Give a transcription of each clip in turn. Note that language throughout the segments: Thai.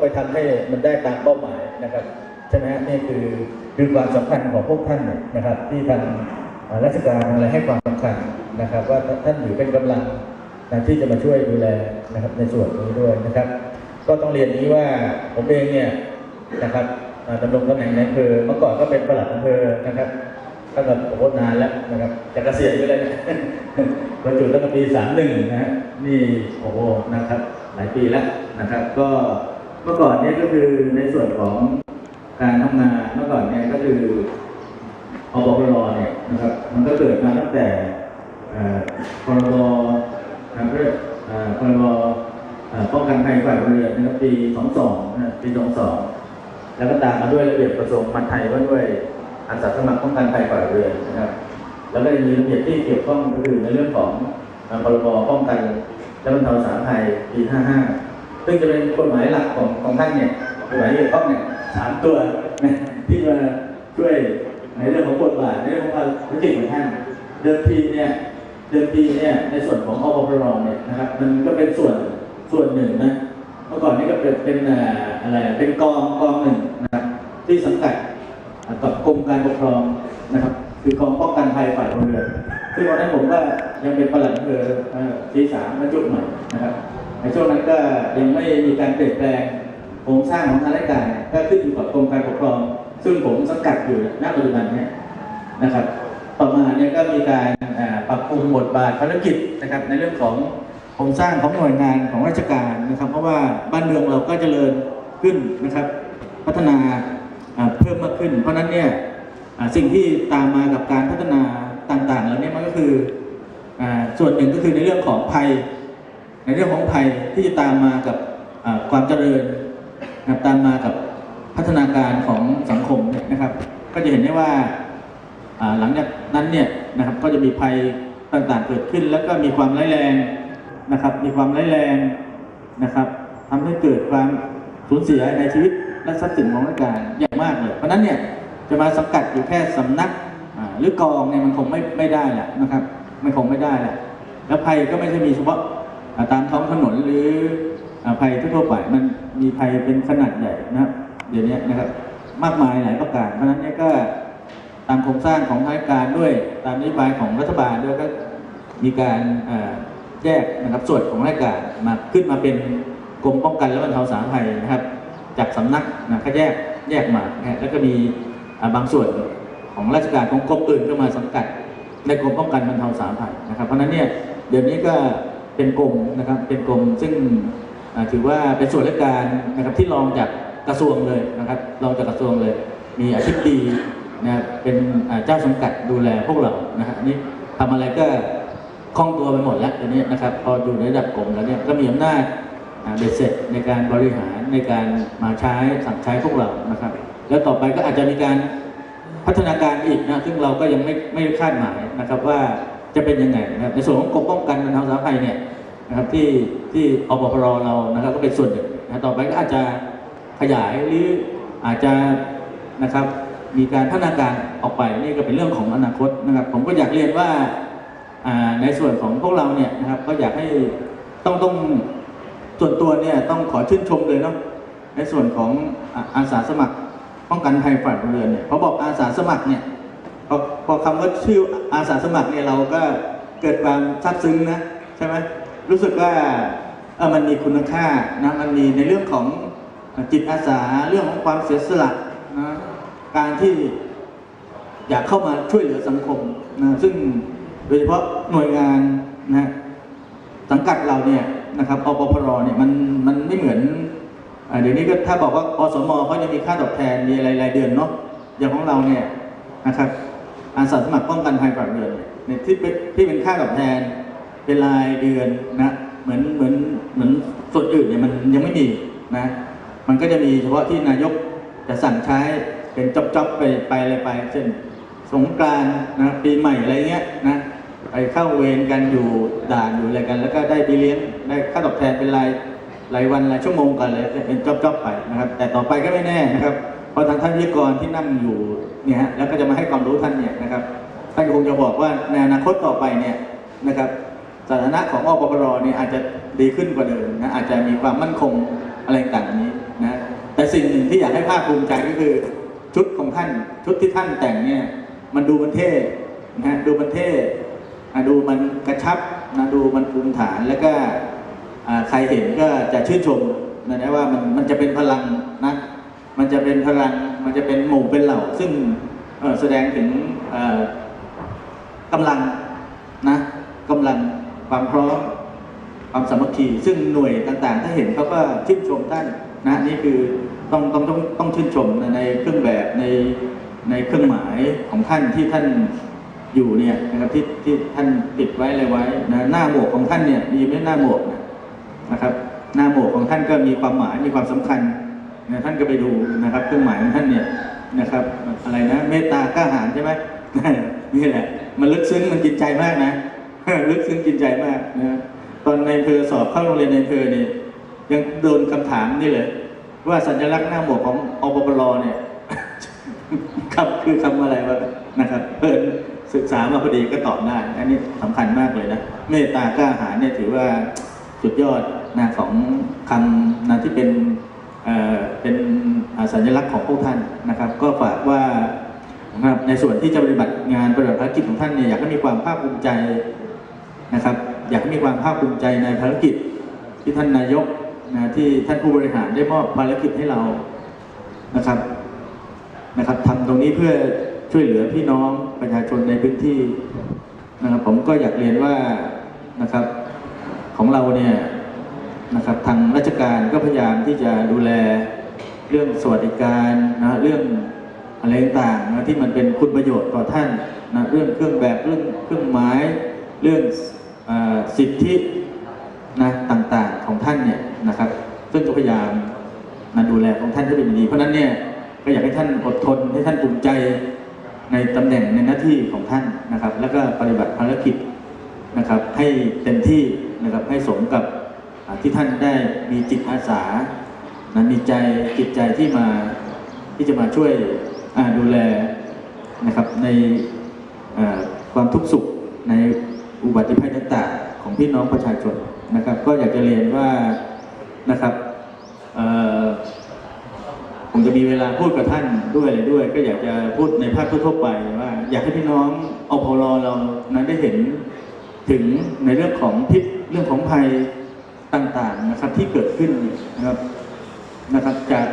องไปทำให้มันได้ตามเป้าหมายนะครับใช่ไหมนี่คือคือความสำคัญของพวกท่านนะครับ ที่ทางอ่าราชการอะไรให้ความสำคัญนะครับ ว่าท่านอยู่เป็นกำลังนะที่จะมาช่วยดูแลนะครับในส่วนนี้ด้วยนะครับ ก็ต้องเรียนนี้ว่าผมเองเนี่ยนะครับดำรงตำแหน่งในอำเภอเมื่อก่อนก็เป็นประหลัดอำเภอนะครับตั้งแต่โอ้โหนานแล้วนะครับจะเกษียณอยู่แล้วนี่ยบรรจุตั้งแต่ปีสามหนึ่งนะฮะนี่โอ้โหนะครับ หลายปีแล้วนะครับ ก็ เมื่อก่อนเนี่ยก็คือในส่วนของการทำงานเมื่อก่อนเนี่ยก็คืออบปรเนี่ยนะครับ มันก็เกิดมาตั้งแต่พรบนะครับเรื่องพรบป้องกันภัยฝ่ายพลเรือนนะครับปี 22นะปี 22 แล้วก็ตามมาด้วยระเบียบกระทรวงมหาดไทยว่าด้วยอาสาสมัครป้องกันภัยฝ่ายพลเรือนนะครับแล้วก็จะมีระเบียบที่เกี่ยวข้องก็คือในเรื่องของพรบป้องกันและบรรเทาสาธารณภัยปี 55 ซึ่งจะเป็นกฎหมายหลักของของท่านเนี่ยกฎหมายเกี่ยวข้องเนี่ยสามตัวนะที่มาช่วยในเรื่องของกฎหมายในเรื่องของการกิจของท่านเดิมทีเนี่ยเดิมทีเนี่ยในส่วนของอปพรเนี่ยนะครับมันก็เป็นส่วนส่วนหนึ่งนะเมื่อก่อนนี่ก็เป็นเป็นอะไรเป็นกองกองหนึ่งนะครับที่สังกัดกับกรมการปกครองนะครับ คือกองป้องกันภัยฝ่ายพลเรือนซึ่งวันนั้นผมก็ยังเป็นประหลัดอำเภอเอ่อปีสามมาจุดใหม่นะครับ ในช่วงนั้นก็ยังไม่มีการเปลี่ยนแปลงโครงสร้างของทางราชการก็ขึ้นอยู่กับกรมการปกครอง ซึ่งผมสังกัดอยู่ณปัจจุบันนี้นะครับ ต่อมาเนี่ยก็มีการปรับปรุงบทบาทภารกิจนะครับในเรื่องของโครงสร้างของหน่วยงานของราชการนะครับ เพราะว่าบ้านเมืองเราก็เจริญขึ้นนะครับ พัฒนาเพิ่มมากขึ้น เพราะฉะนั้นเนี่ยสิ่งที่ตามมากับการพัฒนาต่างๆแล้วเนี่ยมันก็คืออส่วนหนึ่งก็คือในเรื่องของภัย ในเรื่องของภัยที่จะตามมากับความเจริญตามมากับพัฒนาการของสังคมเนี่ยนะครับ ก็จะเห็นได้ว่าหลังจากนั้นเนี่ยนะครับก็จะมีภัยต่างๆเกิดขึ้น แล้วก็มีความร้ายแรงนะครับ มีความร้ายแรงนะครับทำให้เกิดความสูญเสียในชีวิตและทรัพย์สินของราชการอย่างมากเลย เพราะนั้นเนี่ยจะมาสังกัดอยู่แค่สำนักหรือกองเนี่ยมันคงไม่ไม่ได้แหละนะครับ มันคงไม่ได้แหละแล้วภัยก็ไม่ใช่มีเฉพาะ ตามท้องถนนหรืออภัยทั่วไปมันมีภัยเป็นขนาดใหญ่นะเดี๋ยวนี้นะครับมากมายหลายประการ เพราะฉะนั้นเนี่ยก็ตามโครงสร้างของราชการด้วยตามนโยบายของรัฐบาลด้วยก็มีการแยกนะครับส่วนของราชการมาขึ้นมาเป็นกรมป้องกันและบรรเทาสาธารณภัยนะครับ จากสำนักนะก็แยกแยกมานะแล้วก็มีบางส่วนของราชการของกรมอื่นก็มาสังกัดในกรมป้องกันบรรเทาสาธารณภัยนะครับ เพราะฉะนั้นเนี่ยเดี๋ยวนี้ก็ เป็นกรมนะครับเป็นกรมซึ่งถือว่าเป็นส่วนราชการนะครับที่รองจากกระทรวงเลยนะครับรองจากกระทรวงเลย มีอธิบดีนะเป็นเจ้าสังกัดดูแลพวกเรานะฮะนี่ทำอะไรก็คล่องตัวไปหมดแล้วเดี๋ยวนี้นะครับพออยู่ในระดับกรมแล้วเนี่ยก็มีอำนาจเบ็ดเสร็จในการบริหารในการมาใช้สั่งใช้พวกเรานะครับ แล้วต่อไปก็อาจจะมีการพัฒนาการอีกนะซึ่งเราก็ยังไม่ไม่คาดหมายนะครับว่า จะเป็นยังไงนะครับในส่วนของกรมป้องกันบรรเทาสาธารณภัยเนี่ยนะครับที่ที่อปพรเรานะครับก็เป็นส่วนหนึ่งนะต่อไปก็อาจจะขยายหรืออาจจะนะครับมีการพัฒนาการออกไปนี่ก็เป็นเรื่องของอนาคตนะครับ ผมก็อยากเรียนว่าในส่วนของพวกเราเนี่ยนะครับก็อยากให้ต้องต้องส่วนตัวเนี่ยต้องขอชื่นชมเลยเนาะในส่วนของอาสาสมัครป้องกันภัยฝ่ายพลเรือนเนี่ยพอบอกอาสาสมัครเนี่ย พอพอคำว่าชื่ออาสาสมัครเนี่ยเราก็เกิดความซาบซึ้งนะใช่ไหมรู้สึกว่าเออมันมีคุณค่านะมันมีในเรื่องของจิตอาสาเรื่องของความเสียสละนะการที่อยากเข้ามาช่วยเหลือสังคมนะซึ่งโดยเฉพาะหน่วยงานนะสังกัดเราเนี่ยนะครับอปพรเนี่ยมันมันไม่เหมือนเดี๋ยวนี้ก็ถ้าบอกว่าอสมเขาจะมีค่าตอบแทนมีอะไรรายเดือนเนาะอย่างของเราเนี่ยนะครับ อาสาสมัครป้องกันภัยฝ่ายเรือนเนี่ยที่เป็นที่เป็นค่าตอบแทนเป็นรายเดือนนะเหมือนเหมือนเหมือนส่วนอื่นเนี่ยมันยังไม่มีนะมันก็จะมีเฉพาะที่นายกจะสั่งใช้เป็นจ็อบๆไปไปอะไรไป เช่นสงกรานนะปีใหม่อะไรเงี้ยนะไปเข้าเวรกันอยู่ด่านอยู่อะไรกัน แล้วก็ได้ไปเลี้ยงได้ค่าตอบแทนเป็นรายรายวันรายชั่วโมงกันเลยเป็นจ็อบๆไปนะครับ แต่ต่อไปก็ไม่แน่นะครับ พราะทางท่านวิทยากรที่นั่งอยู่เนี่ยฮะแล้วก็จะมาให้ความรู้ท่านเนี่ยนะครับท่านคงจะบอกว่าในอนาคตต่อไปเนี่ยนะครับสถานะของอปปรเนี่ยอาจจะดีขึ้นกว่าเดิมนะอาจจะมีความมั่นคงอะไรต่างๆนี้นะแต่สิ่งหนึ่งที่อยากให้ภาคภูมิใจก็คือชุดของท่านชุดที่ท่านแต่งเนี่ยมันดูมันเท่นะดูมันเท่ดูมันกระชับนะดูมันภูมิฐานแล้วก็ใครเห็นก็จะชื่นชมนะว่ามันมันจะเป็นพลังนะ มันจะเป็นพลังมันจะเป็นหมู่เป็นเหล่า ซึ่งแสดงถึงกำลังนะกำลังความพร้อมความสามัคคีซึ่งหน่วยต่างๆ ถ้าเห็นเขาก็ชื่นชมท่านนะนี่คือต้องต้องต้องต้องชื่นชมในเครื่องแบบในในเครื่องหมายของท่านที่ท่านอยู่เนี่ยนะครับที่ที่ท่านติดไว้อะไรไว้นะหน้าหมวกของท่านเนี่ยมีไม่หน้าหมวกนะนะครับ หน้าหมวกของท่านก็มีความหมายมีความสำคัญ นะท่านก็ไปดูนะครับ เครื่องหมายของท่านเนี่ยนะครับ อะไรนะ เมตตากล้าหาญใช่ไหมนี่แหละ มันลึกซึ้งมันกินใจมากนะลึกซึ้งกินใจมากนะตอนในเภอสอบเข้าโรงเรียนในเภอเนี่ยยังโดนคำถามนี่เลย ว่าสัญลักษณ์หน้าหมวกของอปปลเนี่ยครับคือคำอะไรวะนะครับเพิ่นศึกษามาพอดีก็ตอบได้ อันนี้สำคัญมากเลยนะ เมตตากล้าหาญเนี่ยถือว่าสุดยอดนะของคำนะที่เป็นเอ่เป็น สัญลักษณ์ของพวกท่านนะครับ ก็ฝากว่านะครับในส่วนที่จะปฏิบัติงานปฏิบัติภารกิจของท่านเนี่ยอยากให้มีความภาคภูมิใจนะครับ อยากให้มีความภาคภูมิใจในภารกิจที่ท่านนายกนะที่ท่านผู้บริหารได้มอบภารกิจให้เรานะครับนะครับทำตรงนี้เพื่อช่วยเหลือพี่น้องประชาชนในพื้นที่นะครับผมก็อยากเรียนว่านะครับของเราเนี่ยนะครับทางราชการก็พยายามที่จะดูแล เรื่องสวัสดิการนะเรื่องอะไรต่างๆนะที่มันเป็นคุณประโยชน์ต่อท่านนะเรื่องเครื่องแบบเรื่องเครื่องหมายเรื่องอสิทธินะต่างๆของท่านเนี่ยนะครับซึ่งก็พยายามนะดูแลของท่านให้เป็นดี เพราะนั้นเนี่ยก็อยากให้ท่านอดทนให้ท่านภูมิใจในตำแหน่งในหน้าที่ของท่านนะครับ แล้วก็ปฏิบัติภารกิจนะครับ ให้เต็มที่นะครับให้สมกับที่ท่านได้มีจิตอาสา นะมีใจจิตใจที่มาที่จะมาช่วยดูแลนะครับในความทุกข์สุขในอุบัติภัยต่างๆของพี่น้องประชาชนนะครับ ก็อยากจะเรียนว่านะครับผมจะมีเวลาพูดกับท่านด้วยอะไรด้วย ก็อยากจะพูดในภาพทั่วๆไปว่า อยากให้พี่น้องอพลเรานั้นได้เห็นถึงในเรื่องของพิษเรื่องของภัยต่างๆนะครับที่เกิดขึ้นนะครับ นะครับจาก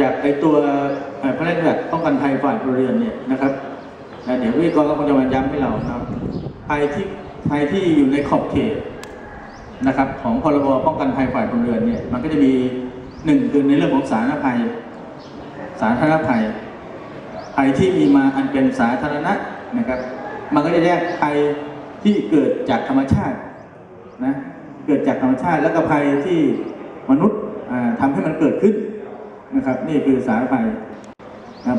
จากไอตัวพระราชบัญญัติป้องกันภัยฝ่ายพลเรือนเนี่ยนะครับเดี๋ยววิกรก็คงจะมาย้ำให้เรานะครับภัยที่ภัยที่อยู่ในขอบเขตนะครับ ของพรบป้องกันภัยฝ่ายพลเรือนเนี่ยมันก็จะมีหนึ่งคือในเรื่องของสาธารณภัย สาธารณภัยภัยที่มีมาอันเป็นสาธารณะนะครับ มันก็จะแยกภัยที่เกิดจากธรรมชาตินะเกิดจากธรรมชาติแล้วก็ภัยที่มนุษย์ อ่าทำให้มันเกิดขึ้นนะครับ นี่คือสารภัย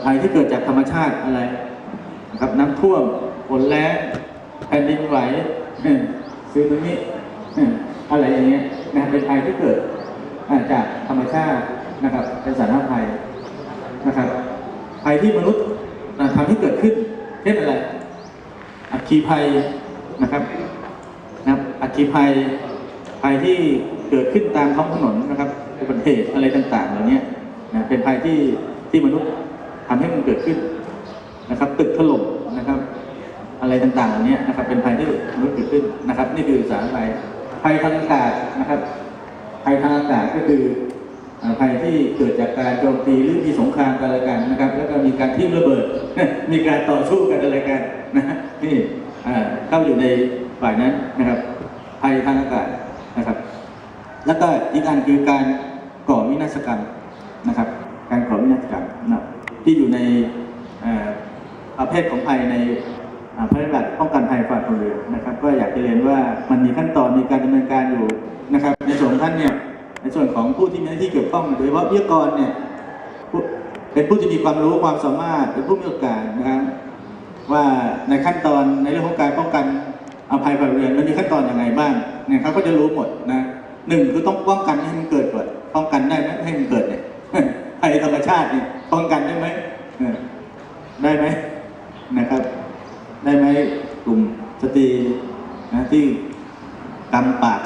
ภัยที่เกิดจากธรรมชาติอะไรนะครับน้ำท่วมฝนแล้งแผ่นดินไหวซึนามิอืมอะไรอย่างเงี้ยนะเป็นภัยที่เกิดจากธรรมชาตินะครับเป็นสารภัยนะครับภัยที่มนุษย์อ่าทำให้เกิดขึ้นเช่นอะไรอัคคีภัยนะครับนะครับอัคคีภัยภัยที่เกิดขึ้นตามท้องถนนนะครับ อุบัติเหตุอะไรต่างๆเหล่านี้นะเป็นภัยที่ที่มนุษย์ทำให้มันเกิดขึ้นนะครับ ตึกถล่มนะครับ อะไรต่างๆเหล่านี้นะครับ เป็นภัยที่มนุษย์เกิดขึ้นนะครับ นี่คือสารภัยภัยทางอากาศนะครับภัยทางอากาศก็คือภัยที่เกิดจากการโจมตีหรือมีสงครามกันอะไรกันนะครับ แล้วก็มีการทิ้งระเบิด มีการต่อสู้กันอะไรกันนะนี่เข้าอยู่ในฝ่ายนั้นนะครับภัยทางอากาศนะครับ แล้วก็อีกอันคือการ ก่อวินาศกรรมนะครับ การก่อวินาศกรรมนะที่อยู่ในประเภทของภัยในพระราชบัญญัติป้องกันภัยฝ่ายพลเรือนนะครับ ก็อยากจะเรียนว่ามันมีขั้นตอนมีการดำเนินการอยู่นะครับ ในส่วนของท่านเนี่ยในส่วนของผู้ที่มีหน้าที่เกี่ยวข้องโดยเฉพาะวิทยากรเนี่ยเป็นผู้ที่มีความรู้ความสามารถเป็นผู้มีโอกาสนะครับว่าในขั้นตอนในเรื่องของการป้องกันอภัยฝ่ายพลเรือนมันมีขั้นตอนอยังไงบ้างเนี่ยเขาก็จะรู้หมดนะหนึ่งคือต้องป้องกันให้มันเกิดก่อน ป้องกันได้ไหมให้มันเกิดเนี่ยภัยธรรมชาตินี่ป้องกันได้ไหมได้ไหมนะครับ ได้ไหมกลุ่มสตรีนะที่กำปาก